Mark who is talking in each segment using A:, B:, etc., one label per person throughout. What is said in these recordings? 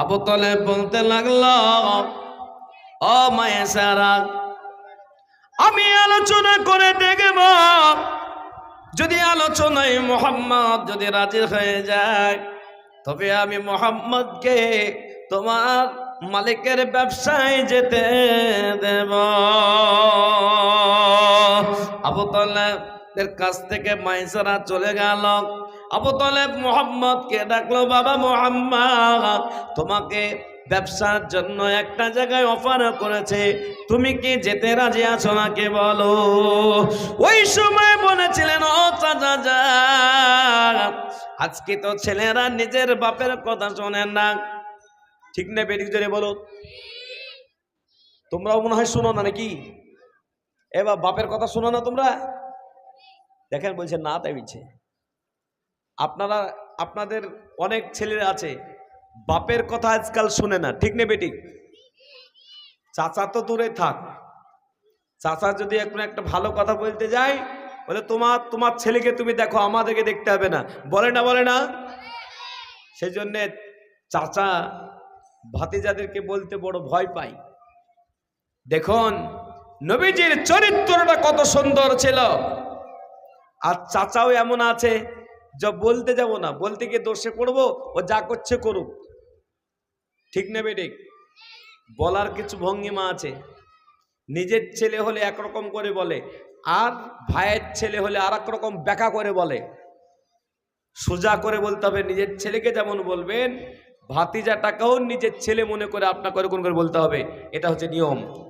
A: আবু তলে বলতে লাগল, ও মায়ে সারা, আমি আলোচনা করে দেখব। যদি আলোচনায় মোহাম্মদ যদি রাজি হয়ে যায়, তবে আমি মোহাম্মদকে তোমার মালিকের ব্যবসায় যেতে দেব। আবু তলেবের কাছ থেকে মাইসারা চলে গেল। আবু তলেব মোহাম্মদকে ডাকলো, বাবা মোহাম্মদ, তোমাকে ব্যবসার জন্য একটা জায়গায় অফার করেছে। তুমি কি যেতে রাজি আছো নাকি বলো? ওই সময় বলেছিলেন, ও চাচা আজকে তো ছেলেরা নিজের বাপের কথা শোনেন না। ঠিক না বেরিক জোরে বলো। তোমরাও মনে হয় শোনো না নাকি? এবার বাপের কথা শোনো না তোমরা? দেখেন বলছে, না, তাই বলছে। আপনারা, আপনাদের অনেক ছেলেরা আছে, বাপের কথা আজকাল শুনে না, ঠিক নেবে ঠিক চাচা তো দূরে থাক। চাচা যদি এখন একটা ভালো কথা বলতে যায়, বলে তোমার তোমার ছেলেকে তুমি দেখো, আমাদেরকে দেখতে হবে না। বলে না বলে না? সেই জন্যে চাচা ভাতিজাদেরকে বলতে বড় ভয় পাই দেখুন, নবীজির চরিত্রটা কত সুন্দর ছিল। আর চাচাও এমন আছে যা বলতে যাব না, বলতে গিয়ে দোষে পড়ব, ও যা করছে করুক। ঠিক নেবে ঠিক? বলার কিছু ভঙ্গিমা আছে। নিজের ছেলে হলে একরকম করে বলে, আর ভাইয়ের ছেলে হলে আর রকম ব্যাকা করে বলে। সোজা করে বলতে হবে, নিজের ছেলেকে যেমন বলবেন, ভাতিজাটাকেও নিজের ছেলে মনে করে আপনাকে কোন করে বলতে হবে। এটা হচ্ছে নিয়ম।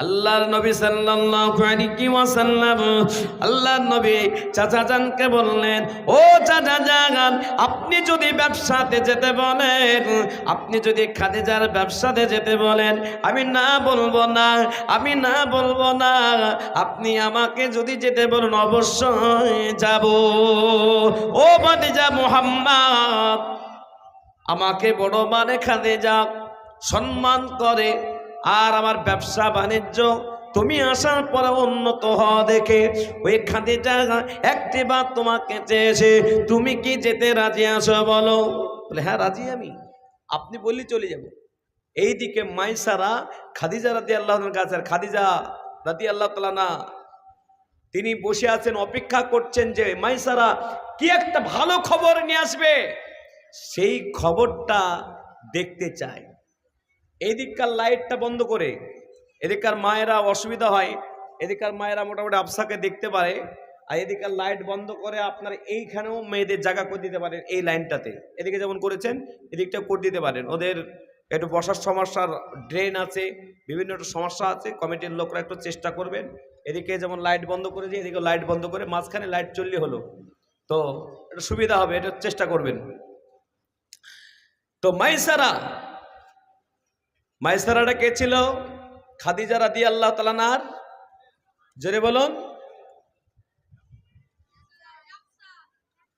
A: আল্লাহর নবী সাল্লাল্লাহু আলাইহি ওয়াসাল্লাম, আল্লাহর নবী চাচা জানকে বললেন, ও চাচা জান আপনি যদি ব্যবসাতে যেতে বলেন, আপনি যদি খাদিজার ব্যবসাতে যেতে বলেন, আমি না বলব না, আমি না বলব না, আপনি আমাকে যদি যেতে বলেন, অবশ্যই যাব। ও ভাতিজা মুহাম্মদ, আমাকে বড় মানে খাদিজা, সম্মান করে আর আমার ব্যবসা বাণিজ্য, তুমি আসার পরে উন্নত হওয়া দেখে ওই খাদিজা একটি বার তোমাকে চেয়েছে, তুমি কি যেতে রাজি আছো বলো? বলে হ্যাঁ রাজি আমি। আপনি বললি চলে যাব। এইদিকে মাইসারা খাদিজা রাতি আল্লাহর কাছে, খাদিজা রাতি আল্লাহ তালা না। তিনি বসে আছেন, অপেক্ষা করছেন যে মাইসারা কি একটা ভালো খবর নিয়ে আসবে। সেই খবরটা দেখতে চায়। এদিককার লাইটটা বন্ধ করে, এদিককার মায়েরা অসুবিধা হয়, এদিককার মায়েরা মোটামুটি আফসাকে দেখতে পারে, আর এদিককার লাইট বন্ধ করে আপনার এইখানেও মেয়েদের জায়গা করে দিতে পারেন এই লাইনটাতে। এদিকে যেমন করেছেন এদিকটা করে দিতে পারেন। ওদের একটু বসার সমস্যার ড্রেন আছে, বিভিন্ন একটু সমস্যা আছে, কমিটির লোকরা একটু চেষ্টা করবেন। এদিকে যেমন লাইট বন্ধ করে দিয়ে এদিকে লাইট বন্ধ করে মাঝখানে লাইট চললে হলো। তো এটা সুবিধা হবে, এটা চেষ্টা করবেন। তো মাইসারা মাইসারাটা কে ছিল? খাদিজা রাদি আল্লাহ তালানার জোরে বলুন।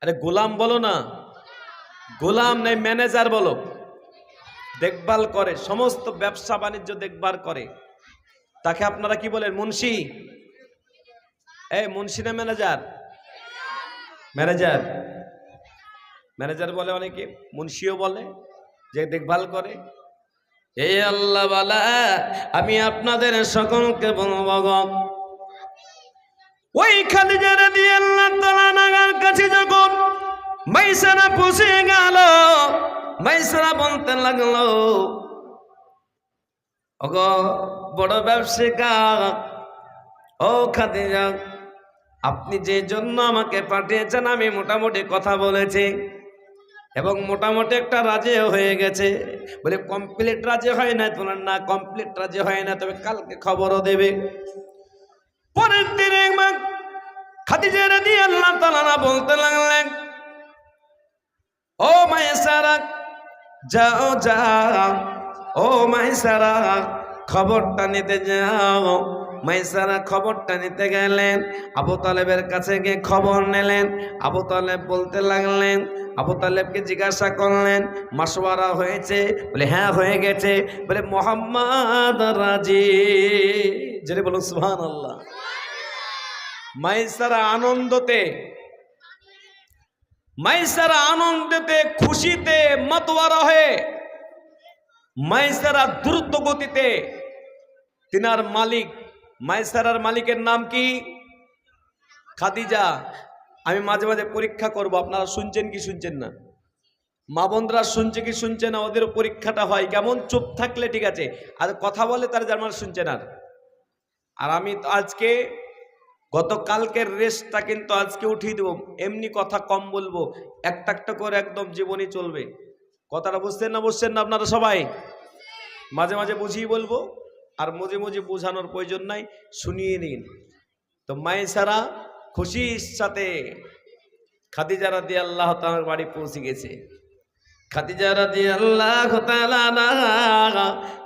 A: আরে গোলাম বলো না। গোলাম নেই, ম্যানেজার বলো। দেখভাল করে, সমস্ত ব্যবসা বাণিজ্য দেখভাল করে। তাকে আপনারা কি বলেন, মুন্সি? এই, মুন্সি না ম্যানেজার? ম্যানেজার। ম্যানেজার বলে অনেকে, মুন্সিও বলে, যে দেখভাল করে। এই আল্লাহ আমি আপনাদের সকলকে বলব। ওই খাদিজারা দিয়ে আল্লাহ নাগার কাছে যখন মাইসারা পুষে গেল, মাইসারা বলতে লাগল, ওগ বড় ব্যবসায়িকা, ও খাদিজা, আপনি যে জন্য আমাকে পাঠিয়েছেন, আমি মোটামুটি কথা বলেছি এবং মোটামুটি একটা রাজে হয়ে গেছে। বলে কমপ্লিট রাজে হয় না তোমার? না কমপ্লিট রাজে হয় না, তবে কালকে খবরও দেবে। পরের দিন একবার রাদি আল্লাহ তালা বলতে লাগলেন, ও মায়েসারা যাও যাও। ও মাইসারা খবরটা নিতে যাও। মাইসারা খবরটা নিতে গেলেন, আবু তালেবের কাছে গিয়ে খবর নিলেন, আবু তালেব বলতে লাগলেন, আবু তালেবকে জিজ্ঞাসা করলেন, মাসওয়ারা হয়েছে? বলে হ্যাঁ হয়ে গেছে। বলে, মোহাম্মদ রাজি। যেটা বলুন সুহান আল্লাহ মাইসারা আনন্দতে মাইসারা আনন্দেতে, খুশিতে মতোয়ারা হয়ে মাইসারা দ্রুত গতিতে, তিনার মালিক মাইসারার মালিকের নাম কি? খাদিজা। আমি মাঝে মাঝে পরীক্ষা করব, আপনারা শুনছেন কি শুনছেন না? মা বোনরা শুনছে কি শুনছে না, ওদের পরীক্ষাটা হয়। কেমন চুপ থাকলে ঠিক আছে, আর কথা বলে তার জার্মান শুনছে না আর। আমি আজকে, গতকালকের রেসটা কিন্তু আজকে উঠিয়ে দেবো। এমনি কথা কম বলব, একটা একটা করে একদম জীবনী চলবে। কথাটা বুঝছেন না বুঝছেন না আপনারা সবাই? মাঝে মাঝে বুঝিয়ে বলব। আর মাঝে মাঝে বোঝানোর প্রয়োজন নাই, শুনিয়ে নিন। তো মায়ের সারা খুশির সাথে খাদিজা রাদি আল্লাহ তার বাড়ি পৌঁছে গেছে। খাদিজা রাদি আল্লাহ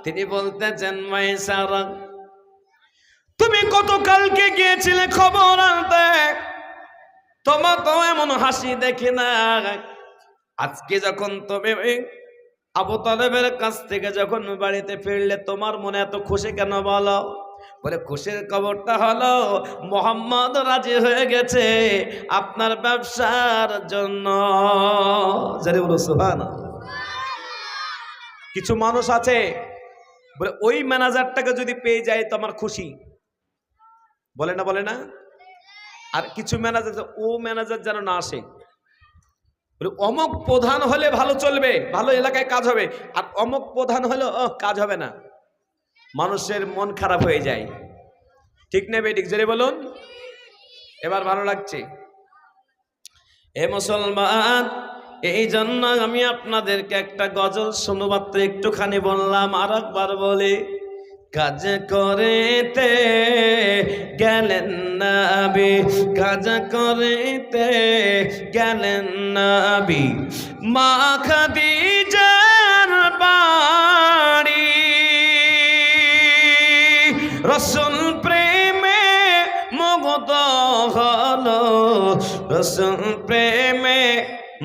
A: তিনি বলতেছেন, মায়ের সারা, তুমি গতকালকে গিয়েছিলে খবর আনতে। তোমার তো এমন হাসি দেখি না। আজকে যখন তুমি আবু তালেবের কাছ থেকে যখন বাড়িতে ফিরলে, তোমার মনে এত খুশি কেন বলো? বলে, খুশির খবরটা হলো, মোহাম্মদ রাজি হয়ে গেছে আপনার ব্যবসার জন্য। কিছু মানুষ আছে, বলে, ওই ম্যানেজারটাকে যদি পেয়ে যায় তো আমার খুশি। বলে না বলে না? আর কিছু ম্যানেজার, ও ম্যানেজার যেন না আসে। অমক প্রধান হলে ভালো চলবে, ভালো এলাকায় কাজ হবে। আর অমক প্রধান হলে কাজ হবে না। মানুষের মন খারাপ হয়ে যায়। ঠিক নেবে ঠিক জোরে বলুন। এবার ভালো লাগছে। এ মুসলমান, এই জন্য আমি আপনাদেরকে একটা গজল শুনবাত্র একটুখানি বললাম আর একবার বলি। কাজ করেতে গেলেন নাবি, কাজ করেতে গেলেন নাবি। মা খাদিজার বাড়ি। রসুল প্রেমে মগত হল, রসুল প্রেমে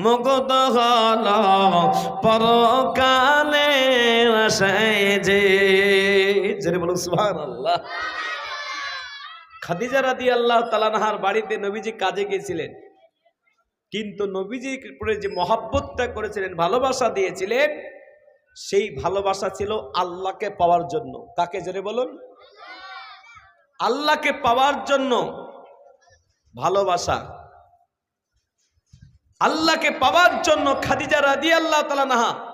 A: মগত হল, পরকালে আসায় যে জেরে বলুন সুবহান আল্লাহ খাদিজা রাদি আল্লাহ তালানহার বাড়িতে নবীজি কাজে গিয়েছিলেন। কিন্তু নবীজির উপরে যে মহাব্বতটা করেছিলেন, ভালোবাসা দিয়েছিলেন, সেই ভালোবাসা ছিল আল্লাহকে পাওয়ার জন্য। কাকে জেনে বলুন? আল্লাহকে পাওয়ার জন্য ভালোবাসা। আল্লাহকে পাওয়ার জন্য খাদিজা রাদি আল্লাহ তালানাহা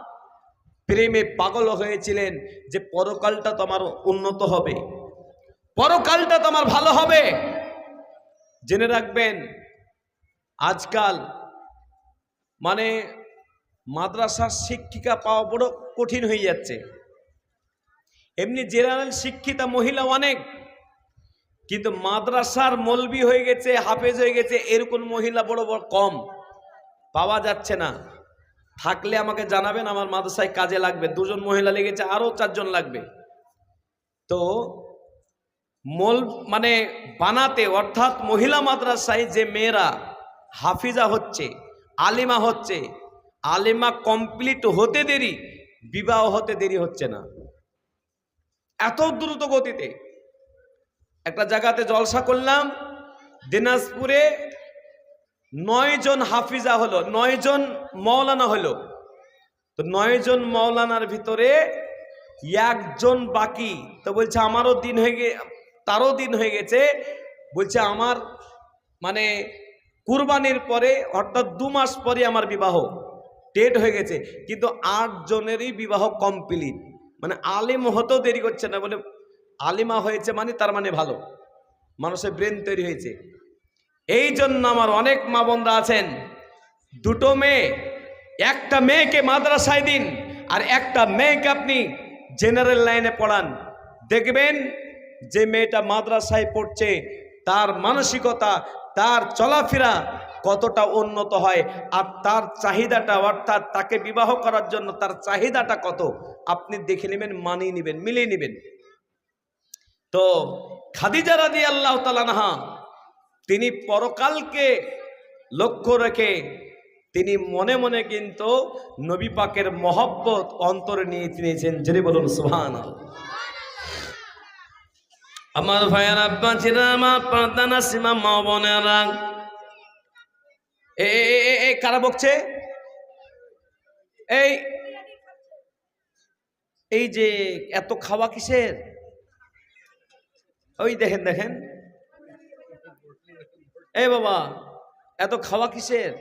A: প্রেমে পাগল হয়েছিলেন যে পরকালটা তোমার উন্নত হবে। পরকালটা তোমার ভালো হবে। জেনে রাখবেন, আজকাল মানে মাদ্রাসার শিক্ষিকা পাওয়া বড় কঠিন হয়ে যাচ্ছে। এমনি জেনারেল শিক্ষিতা মহিলা অনেক, কিন্তু মাদ্রাসার মলবি হয়ে গেছে, হাফেজ হয়ে গেছে, এরকম মহিলা বড় বড় কম। পাওয়া যাচ্ছে না। থাকলে আমাকে জানাবেন, আমার মাদ্রাসায় কাজে লাগবে। দুজন মহিলা লেগেছে আরও চারজন লাগবে। তো মল মানে বানাতে, অর্থাৎ মহিলা মাদ্রাসায় যে মেয়েরা হাফিজা হচ্ছে, আলিমা হচ্ছে, আলিমা কমপ্লিট হতে দেরি, বিবাহ হতে দেরি হচ্ছে না। এত দ্রুত গতিতে। একটা জায়গাতে জলসা করলাম, দিনাজপুরে নয় জন হাফিজা হলো, নয় জন মৌলানা হলো। তো নয় জন মৌলানার ভিতরে একজন বাকি। তো বলছে, আমারও দিন হয়ে গে, তারও দিন হয়ে গেছে। বলছে, আমার মানে কুরবানির পরে, অর্থাৎ দু মাস পরে আমার বিবাহ, ডেট হয়ে গেছে। কিন্তু আট জনেরই বিবাহ কমপ্লিট। মানে আলিম হতেও দেরি করছে না বলে, আলিমা হয়েছে মানে তার মানে ভালো। মানুষের ব্রেন তৈরি হয়েছে। এই জন্য আমার অনেক মা বোনরা আছেন। দুটো মেয়ে, একটা মেয়েকে মাদ্রাসায় দিন আর একটা মেয়েকে আপনি জেনারেল লাইনে পড়ান। দেখবেন যে মেয়েটা মাদ্রাসায় পড়ছে, তার মানসিকতা, তার চলাফেরা কতটা উন্নত হয় আর তার চাহিদাটা অর্থাৎ তাকে বিবাহ করার জন্য তার চাহিদাটা কত, আপনি দেখে নেবেন, মানিয়ে নেবেন, মিলিয়ে নেবেন। তো খাদিজা রাদি আল্লাহ তালানহা তিনি পরকালকে লক্ষ্য রেখে তিনি মনে মনে কিন্তু নবী পাকের মহব্বত অন্তরে নিয়ে নিয়েছেন। যদি বলুন সুহান আমার ভাইয়ের আব্বা আমার প্রার্থনা সীমা মা বোনেরা। এ, কারা বকছে? এই এই যে এত খাওয়া কিসের? ওই দেখেন দেখেন। এই বাবা, এত খাওয়া কিসের?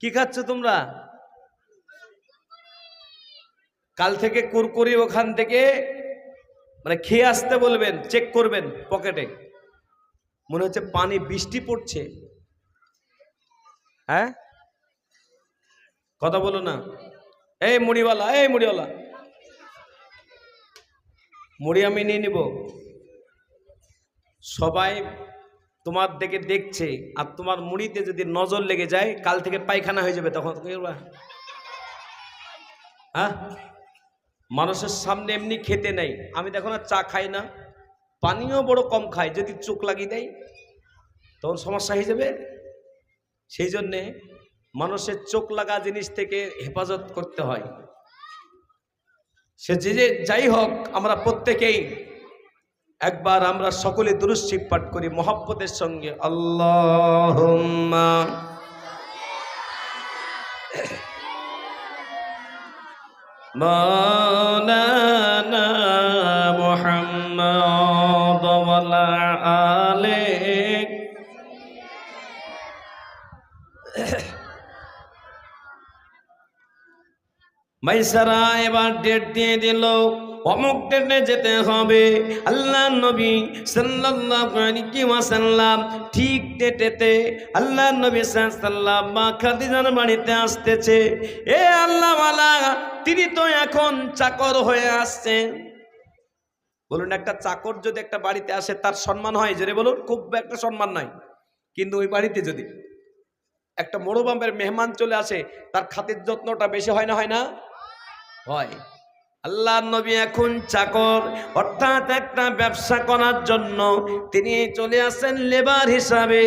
A: কি খাচ্ছ তোমরা? কাল থেকে কুরকুরি ওখান থেকে মানে খেয়ে আসতে বলবেন চেক করবেন পকেটে মনে হচ্ছে পানি, বৃষ্টি পড়ছে। হ্যাঁ? কথা বলো না। এই মুড়িওয়ালা এই মুড়িওয়ালা। মুড়ি আমি নিয়ে নিব। সবাই তোমার দিকে দেখছে আর তোমার মুড়িতে যদি নজর লেগে যায়, কাল থেকে পায়খানা হয়ে যাবে তখন হ্যাঁ? মানুষের সামনে এমনি খেতে নেই। আমি দেখো না চা খাই না। পানিও বড় কম খাই, যদি চোখ লাগিয়ে দেয়, তখন সমস্যা হয়ে যাবে। সেই জন্যে মানুষের চোখ লাগা জিনিস থেকে হেফাজত করতে হয়। সে যে যাই হোক, আমরা প্রত্যেকেই একবার আমরা সকলে দুরুশিব পাঠ করি মহাপ্পদের সঙ্গে। আল্লাহ আলে। মাইসারা এবার ডেট দিয়ে দিল। অমুক ডেটে যেতে হবে। আল্লাহ নবী ওয়াসাল্লাম ঠিক ডেটেতে আল্লাহ নবী সাল্লাল্লাহু মা খাদিজার বাড়িতে আসতেছে। এ আল্লাহ ওয়ালা তিনি তো এখন চাকর হয়ে আসছেন। বলুন, একটা চাকর যদি একটা বাড়িতে আসে, তার সম্মান হয়? যে বলুন, খুব একটা সম্মান নাই। কিন্তু ওই বাড়িতে যদি একটা মোড়বাম্বের মেহমান চলে আসে, তার খাতির যত্নটা বেশি হয় না হয় না? হয়। আল্লাহ নবী এখন চাকর। অর্থাৎ একটা ব্যবসা করার জন্য তিনি চলে আসেন লেবার হিসাবে।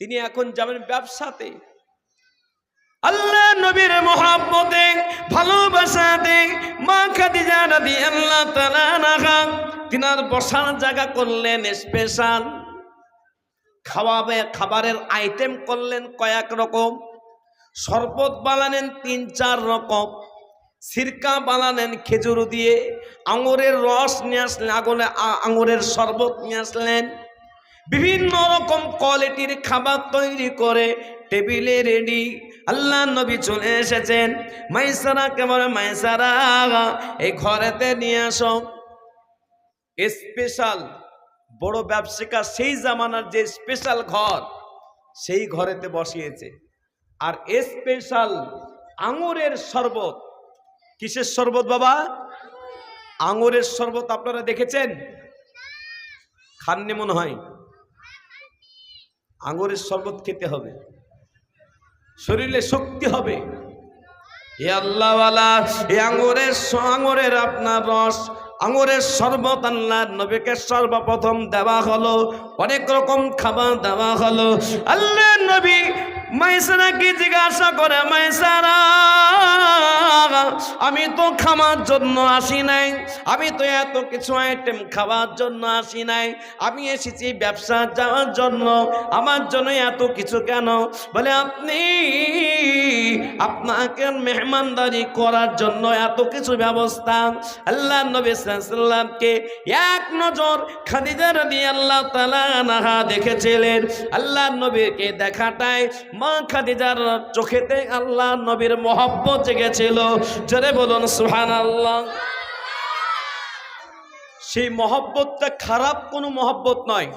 A: তিনি এখন যাবেন ব্যবসাতে। আল্লাহ নবীর মহাব্বতে, ভালোবাসাতে, মা খাদিজা রাদি আল্লাহ তালা তিনার বসার জায়গা করলেন স্পেশাল খাওয়াবে, খাবারের আইটেম করলেন কয়েক রকম। শরবত বানালেন তিন চার রকম। সিরকা বানালেন খেজুর দিয়ে, আঙুরের রস নিয়ে আসলেন, আগুনে আঙুরের শরবত নিয়ে আসলেন। বিভিন্ন রকম কোয়ালিটির খাবার তৈরি করে টেবিলে রেডি। আল্লাহ নবী চলে এসেছেন। মাইসারা কেমন মাইসারা, এই ঘরেতে নিয়ে আসো। স্পেশাল বড় ব্যবসায়িকা সেই জামানার যে স্পেশাল ঘর, সেই ঘরেতে বসিয়েছে। আর স্পেশাল আঙুরের শরবত কিসের শরবত বাবা? আঙুরের শরবত, আপনারা দেখেছেন? খাননি মনে হয়। আঙুরের শরবত খেতে হবে। শরীরে শক্তি হবে। এ আল্লাহওয়ালা এ আঙুরের আঙুরের আপনার রস, আঙুরের শরবত আল্লাহ নবীকে সর্বপ্রথম দেওয়া হলো। অনেক রকম খাবার দেওয়া হলো। আল্লাহ নবী মাইসারাকে জিজ্ঞাসা করে, মাইসারা, আমি তো খাওয়ার জন্য আসি নাই, আমি তো এত কিছু আইটেম খাওয়ার জন্য আসি নাই, আমি এসেছি ব্যবসা যাওয়ার জন্য, আমার জন্য এত কিছু কেন? বলে, আপনি আপনাকে মেহমানদারি করার জন্য এত কিছু ব্যবস্থা। আল্লাহ নবী সাল্লামকে এক নজর খাদিজা আল্লাহ তালা নাহা দেখেছিলেন। আল্লাহ নবীকে দেখাটায় মা খাদিজার চোখেতে আল্লাহ নবীর মহব্বত জেগেছিল। জোরে বলুন সুহান আল্লাহ সেই মহব্বতটা খারাপ কোনো মহব্বত নয়।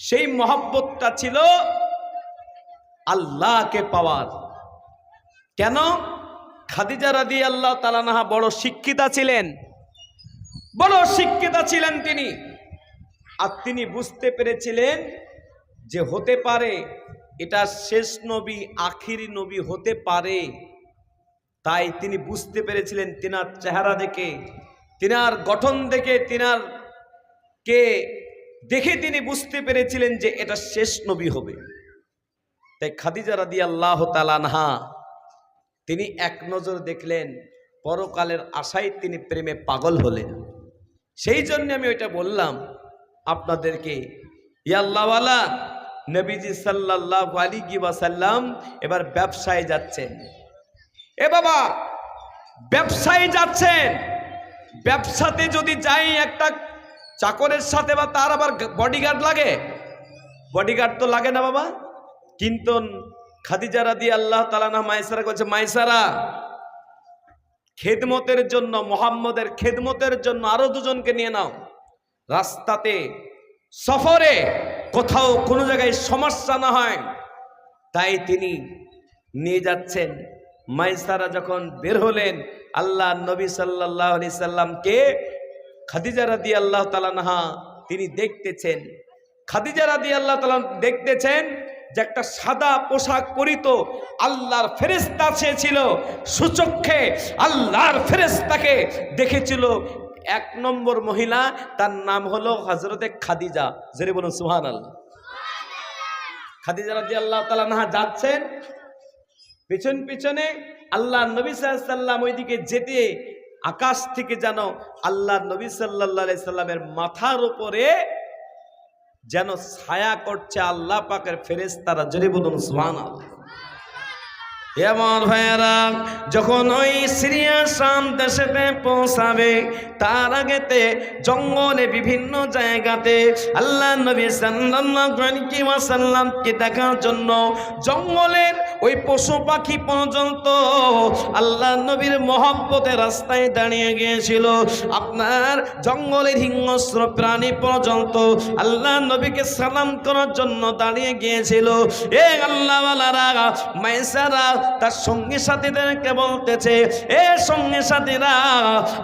A: সেই মহব্বতটা ছিল আল্লাহকে পাওয়ার। কেন? খাদিজা রাদি আল্লাহ তালানাহা বড় শিক্ষিতা ছিলেন। বড় শিক্ষিতা ছিলেন তিনি। আর তিনি বুঝতে পেরেছিলেন যে হতে পারে এটা শেষ নবী, আখিরি নবী হতে পারে। তাই তিনি বুঝতে পেরেছিলেন তিনার চেহারা দেখে, তিনার গঠন দেখে, তিনার কে দেখে তিনি বুঝতে পেরেছিলেন যে এটা শেষ নবী হবে। তাই খাদিজা রাদি আল্লাহ তালানহা তিনি এক নজর দেখলেন, পরকালের আশায় তিনি প্রেমে পাগল হলেন। সেই জন্য আমি ওইটা বললাম আপনাদেরকে ইয়াল্লাওয়ালা নবীজি সাল্লাহ আলী ওয়াসাল্লাম এবার ব্যবসায় যাচ্ছেন। এ বাবা, ব্যবসায় যাচ্ছেন। ব্যবসাতে যদি যাই, একটা চাকরের সাথে বা তার আবার বডিগার্ড লাগে? বডিগার্ড তো লাগে না বাবা। কিন্তু খাদিজা রাদি আল্লাহ তালা না মাইসারা বলছে মাইসারা খেদমতের জন্য, মোহাম্মদের খেদমতের জন্য আরও দুজনকে নিয়ে নাও। রাস্তাতে, সফরে কোথাও কোনো জায়গায় সমস্যা না হয়। তাই তিনি নিয়ে যাচ্ছেন। মাইসারা যখন বের হলেন, আল্লাহ নবী সাল্লাহ আলি সাল্লামকে খাদিজা রাদি আল্লাহ তালানহা তিনি দেখতেছেন। খাদিজা রাদি আল্লাহ তালা দেখতেছেন যে একটা সাদা পোশাক পরিত আল্লাহর ফেরেস্তা সে ছিল, সুচক্ষে আল্লাহর ফেরেস্তাকে দেখেছিল। এক নম্বর মহিলা, তার নাম হলো হজরতে খাদিজা। জেরে বলুন সুহান আল্লাহ খাদিজা রাজি আল্লাহ তালা যাচ্ছেন। পিছন পিছনে আল্লাহ নবী সাল্লাম ওইদিকে যেতে, আকাশ থেকে যেন আল্লাহ নবী সাল্লাহ সাল্লামের মাথার উপরে যেন ছায়া করছে আল্লাহ পাকের ফেরেস্তারা জোরে বলুন সুহান এমন ভাইয়েরা, যখন ওই সিরিয়া শাম দেশেতে পৌঁছাবে, তার আগেতে জঙ্গলে বিভিন্ন জায়গাতে আল্লাহ নবী সাল্লামকে দেখার জন্য জঙ্গলের ওই পশু পাখি পর্যন্ত আল্লাহ নবীর মহব্বতে রাস্তায় দাঁড়িয়ে গিয়েছিল। আপনার জঙ্গলের হিংস্র প্রাণী পর্যন্ত আল্লাহ নবীকে সালাম করার জন্য দাঁড়িয়ে গিয়েছিল। এ আল্লাহওয়ালারা, মাইসারা তার সঙ্গী সাথীদেরকে বলতেছে, এ সঙ্গী সাথীরা,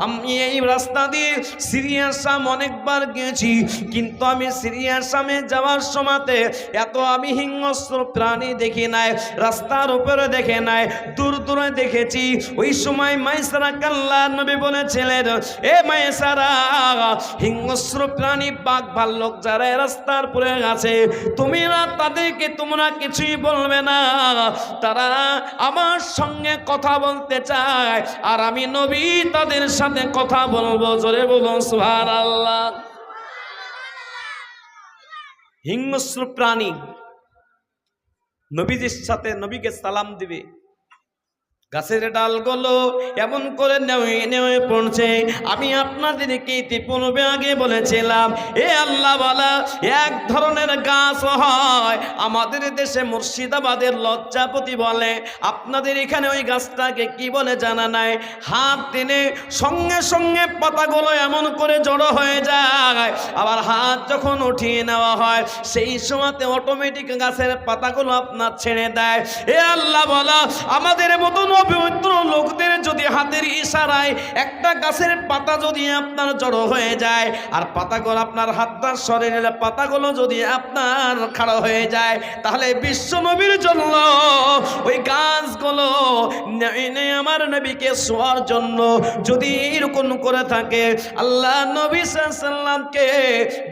A: আমি এই রাস্তা দিয়ে সিরিয়া শাম অনেকবার গিয়েছি, কিন্তু আমি সিরিয়া শামে যাওয়ার সময়তে এত আমি হিংস্র প্রাণী দেখি নাই, রাস্তার উপরে দেখে নাই, দূর দূরে দেখেছি। ওই সময় মাইসারা কাল্লা নবী বলেছিলেন, এ মাইসারা, হিংস্র প্রাণী, বাঘ, ভাল্লোক যারা রাস্তার পরে আছে, তুমি না তাদেরকে তোমরা কিছুই বলবে না, তারা আমার সঙ্গে কথা বলতে চায়, আর আমি নবী তাদের সাথে কথা বলব, জোরে বলুন সুহার আল্লাহ হিংস্র প্রাণী, নবীজির সাথে নবীকে সালাম দিবে। গাছের ডালগুলো এমন করে নেওয়ে নেওয়ে পড়ছে। আমি আপনাদেরকে ইতিপূর্বে আগে বলেছিলাম, এ আল্লাহ বলা, এক ধরনের গাছ হয়। আমাদের দেশে মুর্শিদাবাদের লজ্জাপতি বলে, আপনাদের এখানে ওই গাছটাকে কি বলে জানা নাই? হাত টেনে সঙ্গে সঙ্গে পাতাগুলো এমন করে জড়ো হয়ে যায়। আবার হাত যখন উঠিয়ে নেওয়া হয়, সেই সময়তে অটোমেটিক গাছের পাতাগুলো আপনার ছেড়ে দেয়। এ আল্লাহ বলা, আমাদের মতন অপবিত্র লোকদের যদি হাতের ইশারায় একটা গাছের পাতা যদি আপনার জড়ো হয়ে যায়, আর পাতাগুলো আপনার হাতটার শরীরের পাতাগুলো যদি আপনার খাড়া হয়ে যায়, তাহলে বিশ্ব নবীর জন্য ওই গাছগুলো আমার নবীকে শোয়ার জন্য যদি এরকম করে থাকে, আল্লাহ নবী সাল্লামকে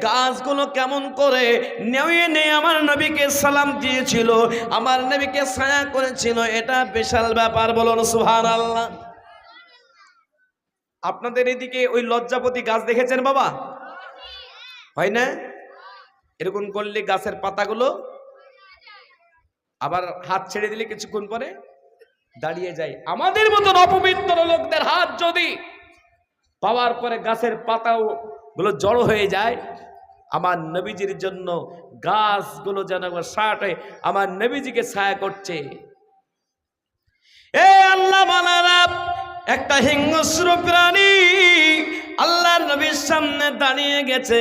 A: গাছগুলো কেমন করে নেওয়ে নিয়ে আমার নবীকে সালাম দিয়েছিল, আমার নবীকে ছায়া করেছিল, এটা বিশাল ব্যাপার বলুন সুহান আল্লাহ আপনাদের এদিকে ওই লজ্জাপতি গাছ দেখেছেন বাবা? হয় না? এরকম করলে গাছের পাতাগুলো আবার হাত ছেড়ে দিলে কিছুক্ষণ পরে দাঁড়িয়ে যায়। আমাদের মতন অপবিত্র লোকদের হাত যদি পাওয়ার পরে গাছের পাতাও গুলো জড়ো হয়ে যায়, আমার নবীজির জন্য গাছগুলো যেন শার্ট হয়ে আমার নবীজিকে ছায়া করছে। এ আল্লাহ মালারা একটা হিংস্র প্রাণী আল্লাহর নবীর সামনে দাঁড়িয়ে গেছে।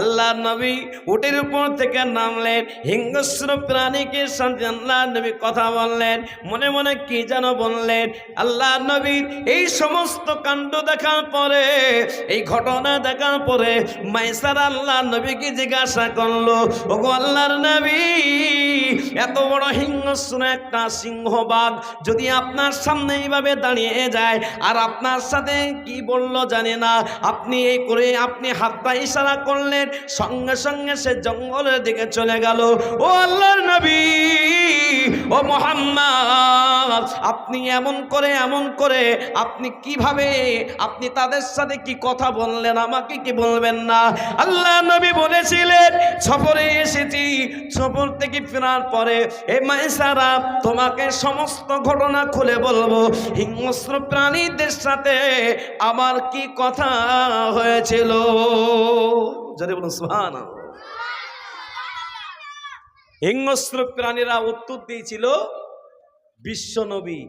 A: আল্লাহ নবী উটের উপর থেকে নামলেন, হিংস্র প্রাণীকে সাথে আল্লাহ নবী কথা বললেন, মনে মনে কি যেন বললেন আল্লাহ নবীর এই সমস্ত কাণ্ড দেখার পরে, এই ঘটনা দেখার পরে মাইসার আল্লাহ নবীকে জিজ্ঞাসা করল, ওগো আল্লাহর নবী এত বড় হিংস্র একটা সিংহবাদ যদি আপনার সামনে এইভাবে দাঁড়িয়ে যায়, আর আপনার সাথে কি বলল জানে না, আপনি এই করে আপনি হাতটা ইশারা করলেন, সঙ্গে সঙ্গে সে জঙ্গলের দিকে চলে গেল। ও আল্লাহর নবী, ও মোহাম্মদ, আপনি এমন করে এমন করে আপনি কীভাবে, আপনি তাদের সাথে কি কথা বললেন, আমাকে কি বলবেন না? আল্লাহ নবী বলেছিলেন, সফরে এসেছি, সফর থেকে ফেরার পরে এ মাইসারা, তোমাকে সমস্ত ঘটনা খুলে বলব। হিংস্র প্রাণীদের সাথে আমার কি কথা হয়েছিল? যদি বলুন সুহান হিংস্র প্রাণীরা উত্তর দিয়েছিল, বিশ্ব নবী,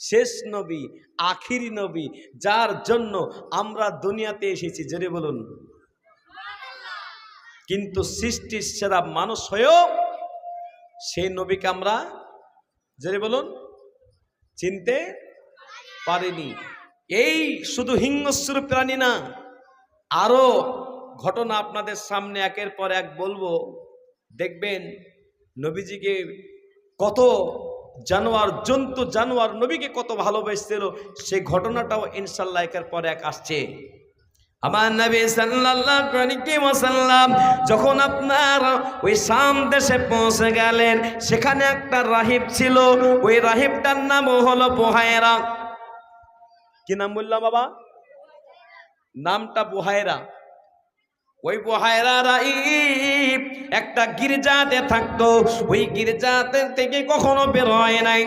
A: শেষ নবী, আখিরি নবী, যার জন্য আমরা দুনিয়াতে এসেছি। জেনে বলুন। কিন্তু সৃষ্টির সেরা মানুষ হয়েও সেই নবীকে আমরা জেনে বলুন, চিনতে পারিনি। এই শুধু হিংস্র প্রাণী না, আরও ঘটনা আপনাদের সামনে একের পর এক বলব। দেখবেন নবীজিকে কত জানোয়ার, জন্তু জানোয়ার নবীকে কত ভালোবেসেছিল সেই ঘটনাটাও ইনশাল্লাহ একের পর এক আসছে। আমার নবী ওয়াসাল্লাম যখন আপনার ওই শাম দেশে পৌঁছে গেলেন, সেখানে একটা রাহিব ছিল। ওই রাহিবটার নাম হলো বুহায়রা কি নাম বললাম বাবা? নামটা বুহায়রা ওই বহায়রা রাইব একটা গির্জাতে থাকতো। ওই গির্জাতে থেকে কখনো বের হয় নাই।